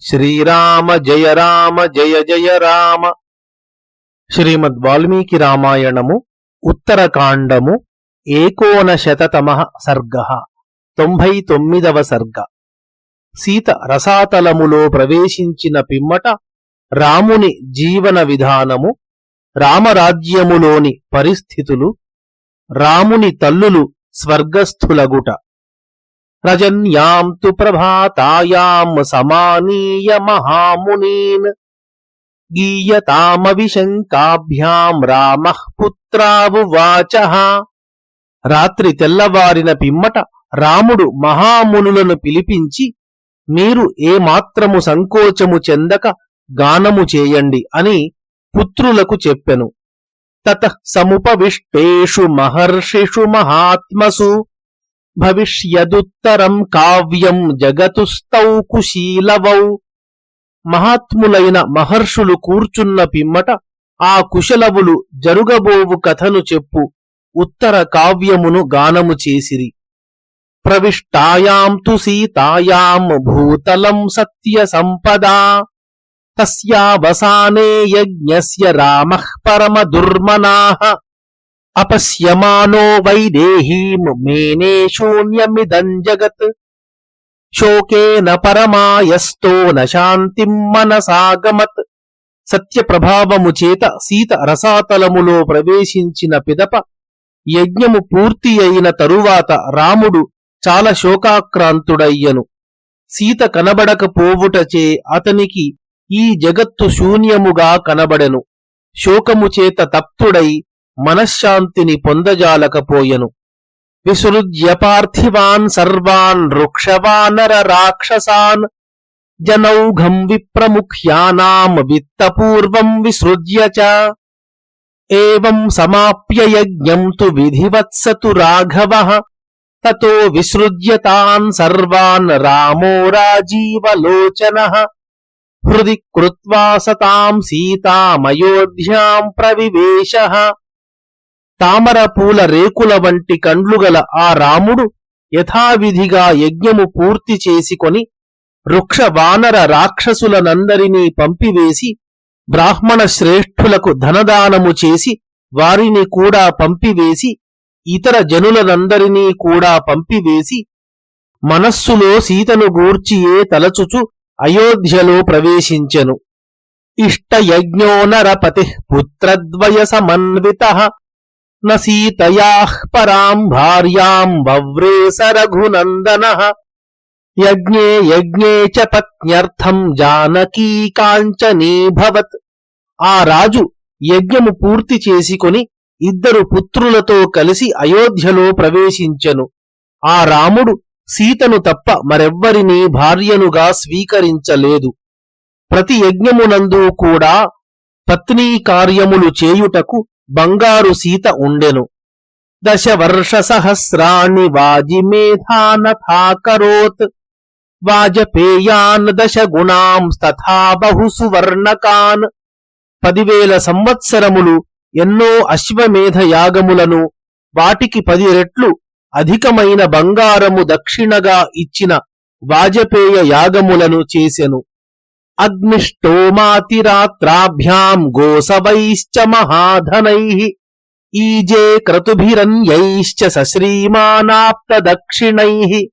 శ్రీరామ జయ రామ జయ జయ రామ. శ్రీమద్ వాల్మీకి రామాయణము ఉత్తరకాండము ఏకోనశతతమ సర్గ. తొంభై తొమ్మిదవ సర్గ. సీత రసాతలములో ప్రవేశించిన పిమ్మట రాముని జీవన విధానము రామరాజ్యములోని పరిస్థితులు రాముని తల్లులు స్వర్గస్థులగుట. రజన్యాం తు ప్రభాతాయాం సమానీయ మహామునీన్ గీయతామవిశంకాభ్యాం రామ పుత్రావువాచ రాత్రి తెల్లవారిన పిమ్మట రాముడు మహామునులను పిలిపించి మీరు ఏమాత్రము సంకోచము చెందక గానము చేయండి అని పుత్రులకు చెప్పెను. తత సముపవిష్టేషు మహర్షిషు మహాత్మసు భవిష్యదుత్తరం కావ్యం జగతుస్తౌ కుశీలవౌ. మహాత్ములైన మహర్షులు కూర్చున్న పిమ్మట ఆ కుశలవులు జరుగబోవు కథను చెప్పు ఉత్తర కావ్యమును గానము చేసిరి. ప్రవిష్టాయాం తు సీతాయాం భూతలం సత్య సంపదా. తస్యావసానే యజ్ఞస్య రామః పరమ దుర్మనాః. అపశ్యమానో వైదేహీం మేనే శూన్యమిదం జగత్ శోకేన పరమాయస్తో నశాంతిం మనసాగమత్ సత్యప్రభావము చేత సీత రసాతలములో ప్రవేశించిన పిదప యజ్ఞము పూర్తి అయిన తరువాత రాముడు చాలా శోకాక్రాంతుడయ్యను। సీత కనబడకపోవుటచే అతనికి ఈ జగత్తు శూన్యముగా కనబడెను। శోకము చేత తప్తుడై మనశ్శాంతిని పొందజాలకపోయెను. విసృజ్య పార్థివాన్ సర్వాన్ వృక్షవానర రాక్షసాన్ జనౌఘం విప్రముఖ్యానాం విత్తపూర్వం విసృజ్య చ. ఏవం సమాప్య యజ్ఞం తు విధివత్సతు రాఘవ తతో విసృజ్యతాన్ సర్వాన్ రామో రాజీవలోచన హృది కృత్వా సతాం సీతామయోధ్యాం ప్రవివేశ తామర పూల రేకుల వంటి కండ్లుగల ఆ రాముడు యథావిధిగా యజ్ఞము పూర్తి చేసుకొని వృక్ష వానర రాక్షసులనందరినీ పంపివేసి బ్రాహ్మణ శ్రేష్ఠులకు ధనదానము చేసి వారిని కూడా పంపివేసి ఇతర జనులనందరినీ కూడా పంపివేసి మనస్సులో సీతను గూర్చియే తలచుచు అయోధ్యలో ప్రవేశించెను. ఇష్టయజ్ఞో నరపతి పుత్రద్వయ సమన్విత న సీతయా పరాం భార్యాం వవ్రేస రఘునందన యజ్ఞే యజ్ఞే చ పత్న్యర్థం జానకీ కాంచనీభవత్ ఆ రాజు యజ్ఞము పూర్తి చేసుకొని ఇద్దరు పుత్రులతో కలిసి అయోధ్యలో ప్రవేశించెను. ఆ రాముడు సీతను తప్ప మరెవ్వరినీ భార్యనుగా స్వీకరించలేదు. ప్రతి యజ్ఞమునందు కూడా పత్నీ కార్యములు చేయుటకు బంగారు సీత ఉండెను. దశవర్ష సహస్రాణి వాజిమేధానథాకరోత్ వాజపేయాన్ దశ గుణాం తథా పదివేల సంవత్సరములు ఎన్నో అశ్వమేధ యాగములను వాటికి పది రెట్లు అధికమైన బంగారము దక్షిణగా ఇచ్చిన వాజపేయ యాగములను చేసెను. అగ్నిష్టోమాతిరాత్రాభ్యాం గోసవైశ్చ మహాధనై ఈజే క్రతుభిరన్యైశ్చ సశ్రీమానాప్తదక్షిణై.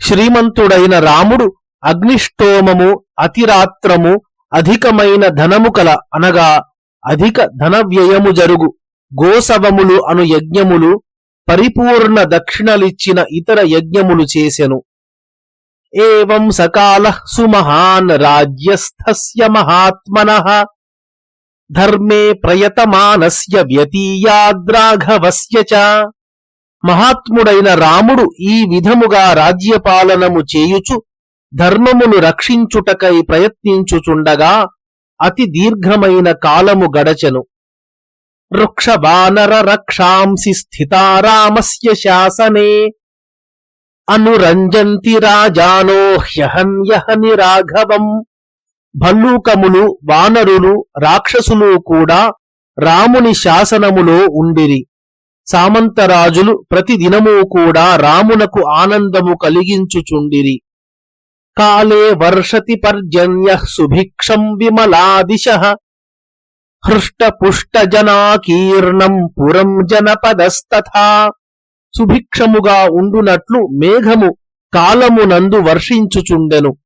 శ్రీమంతుడైన రాముడు అగ్నిష్టోమము అతిరాత్రము అధికమైన ధనము కల అనగా అధిక ధన వ్యయము జరుగు గోసవములు అను యజ్ఞములు పరిపూర్ణ దక్షిణలిచ్చిన ఇతర యజ్ఞములు చేసెను. ఏం సకాల సుమహాన్ రాజ్యస్థస్య మహాత్మన ధర్మే ప్రయతమానస్య వ్యతీయాద్రాఘవస్య చ మహాత్ముడైన రాముడు ఈ విధముగా రాజ్యపాలనము చేయుచు ధర్మమును రక్షించుటకై ప్రయత్నించుచుండగా అతి దీర్ఘమైన కాలము గడచెను. వృక్షబానర రక్షాంసి స్థితారామస్య శాసనే అనురంజంతి రాజానో హ్యహన్యహని రాఘవం. భల్లూకములు వానరులు రాక్షసులు కూడా రాముని శాసనములో ఉండిరి. సామంతరాజులు ప్రతిదినము కూడా రామునకు ఆనందము కలిగించుచుండిరి. కాలే వర్షతి పర్జన్య సుభిక్షం విమలాదిశ. హృష్టపుష్టజనాకీర్ణం పురం జనపదస్తథా. సుభిక్షముగా ఉండునట్లు మేఘము కాలమునందు వర్షించుచుండెను.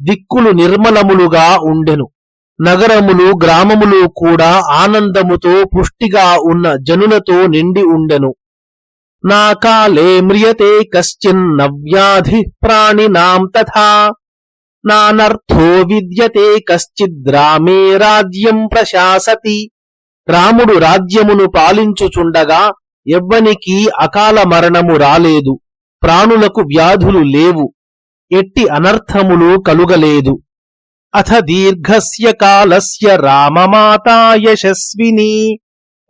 దిక్కులు నిర్మలములుగా ఉండెను. నగరములు గ్రామములు కూడా ఆనందముతో పుష్టిగా ఉన్న జనులతో నిండి ఉండెను. నా కాలే మ్రియతే కశ్చిన్నవ్యాధి ప్రాణినాం తథా. నానర్థో విద్యతే కశ్చిద్రామే రాజ్యం ప్రశాసతి. రాముడు రాజ్యమును పాలించుచుండగా ఎవ్వనికి అకాల మరణము రాలేదు ప్రాణులకు వ్యాధులు లేవు ఎట్టి అనర్థములు కలుగలేదు. అథ దీర్ఘస్య కాలస్య రామమాతా యశస్విని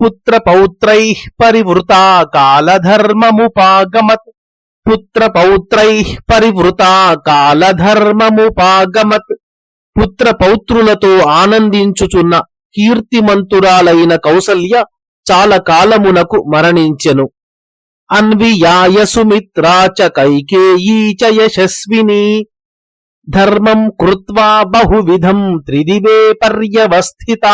పుత్రపౌత్రై పరివృతా కాలధర్మముపాగమత్ పుత్రపౌత్రై పరివృతా కాలధర్మముపాగమత్. పుత్రపౌత్రులతో ఆనందించుచున్న కీర్తిమంతురాలైన కౌసల్య చాలా కాలమునకు మరణించెను. అన్వియాయ సుమిత్రా చ కైకేయీ చ యశస్విని. ధర్మం కృత్వా బహువిధం త్రిదివే పర్యవస్థిత.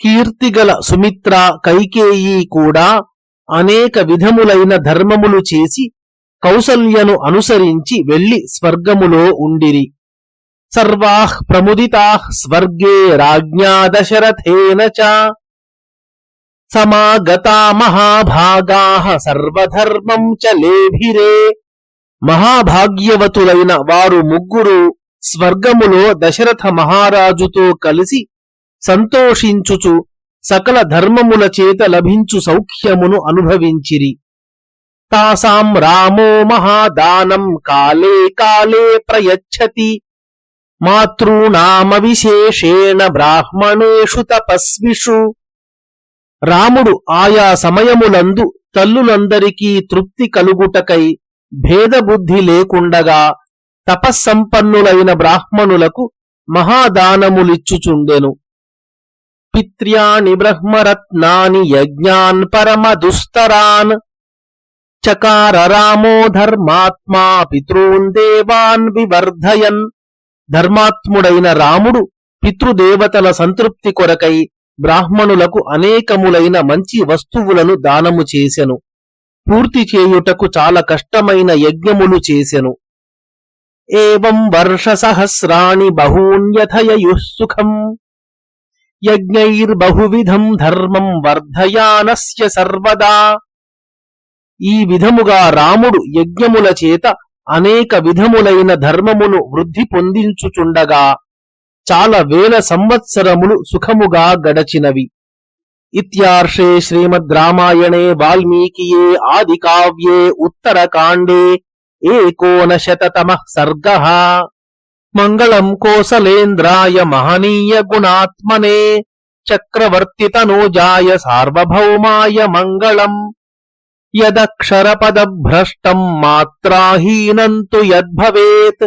కీర్తిగల సుమిత్ర కైకేయీ కూడా అనేక విధములైన ధర్మములు చేసి కౌసల్యను అనుసరించి వెళ్ళి స్వర్గములో ఉండిరి. సర్వాః ప్రముదితాః స్వర్గే రాజ్ఞా దశరథేన చ. సమాగతా మహాభాగాః సర్వధర్మం చ లేభిరే. మహాభాగ్యవతులైన వారు ముగ్గురు స్వర్గములో దశరథ మహారాజుతో కలిసి సంతోషించుచు సకల ధర్మముల చేత లభించు సౌఖ్యమును అనుభవించిరి. తాసాం రామో మహాదానం కాలే కాలే ప్రయచ్చతి. మాతృనామవిశేషేణ బ్రాహ్మణేషు తపస్విషు. రాముడు ఆయా సమయములందు తల్లులందరికీ తృప్తి కలుగుటకై భేదబుద్ధి లేకుండగా తపస్సంపన్నులైన బ్రాహ్మణులకు మహాదానములిచ్చుచుండెను. పిత్ర్యాణి బ్రహ్మరత్నాని యజ్ఞాన్ పరమదుస్తరాన్ చకార రామో ధర్మాత్మా పితృన్ దేవాన్ వివర్ధయన్. ధర్మాత్ముడైన రాముడు పితృదేవతల సంతృప్తి కొరకై బ్రాహ్మణులకు అనేకములైన మంచి వస్తువులను దానము చేసెను. పూర్తి చేయుటకు చాలా కష్టమైన యజ్ఞములు చేసెను. ఏవం వర్ష సహస్రాణి బహూన్యథయయుః సుఖం. యజ్ఞైర్బహువిధం ధర్మం వర్ధయానస్య సర్వదా. ఈ విధముగా రాముడు యజ్ఞముల చేత అనేక విధములైన ధర్మమును వృద్ధి పొందించుచుండగా చాలా వేల సంవత్సరములు సుఖముగా గడచినవి. ఇత్యార్షే శ్రీమద్ రామాయణే వాల్మీకియే ఆది కావ్యే ఉత్తరకాండే ఏకోనశతమ సర్గ. మంగళం కోసలేంద్రాయ మహనీయ గుణాత్మనే చక్రవర్తితనోజాయ సార్వభౌమాయ మంగళం. యదక్షరపదభ్రష్టం మాత్రాహీనం తు యద్భవేత్.